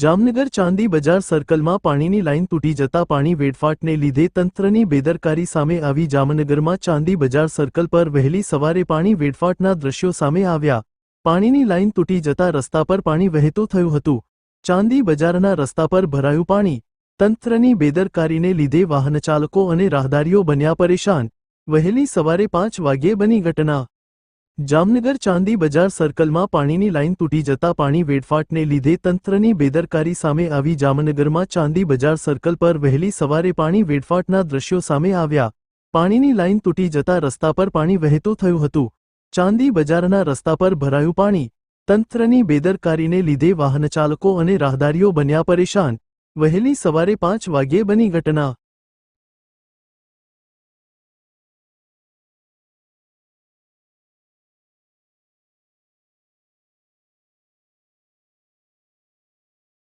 જામનગર ચાંદી બજાર સર્કલમાં પાણીની લાઇન તૂટી જતા પાણી વેડફાટને લીધે તંત્રની બેદરકારી સામે આવી જામનગરમાં ચાંદી બજાર સર્કલ પર વહેલી સવારે પાણી વેડફાટના દ્રશ્યો સામે આવ્યા. પાણીની લાઇન તૂટી જતા રસ્તા પર પાણી વહેતું થયું હતું. ચાંદી બજારના રસ્તા પર ભરાયું પાણી. તંત્રની બેદરકારીને લીધે વાહનચાલકો અને રાહદારીઓ બન્યા પરેશાન. વહેલી સવારે પાંચ વાગ્યે બની ઘટના. જામનગર ચાંદી બજાર સર્કલમાં પાણીની લાઇન તૂટી જતા પાણી વેડફાટને લીધે તંત્રની બેદરકારી સામે આવી જામનગરમાં ચાંદી બજાર સર્કલ પર વહેલી સવારે પાણી વેડફાટના દ્રશ્યો સામે આવ્યા. પાણીની લાઇન તૂટી જતા રસ્તા પર પાણી વહેતું થયું હતું. ચાંદી બજારના રસ્તા પર ભરાયું પાણી. તંત્રની બેદરકારીને લીધે વાહનચાલકો અને રાહદારીઓ બન્યા પરેશાન. વહેલી સવારે પાંચ વાગ્યે બની ઘટના.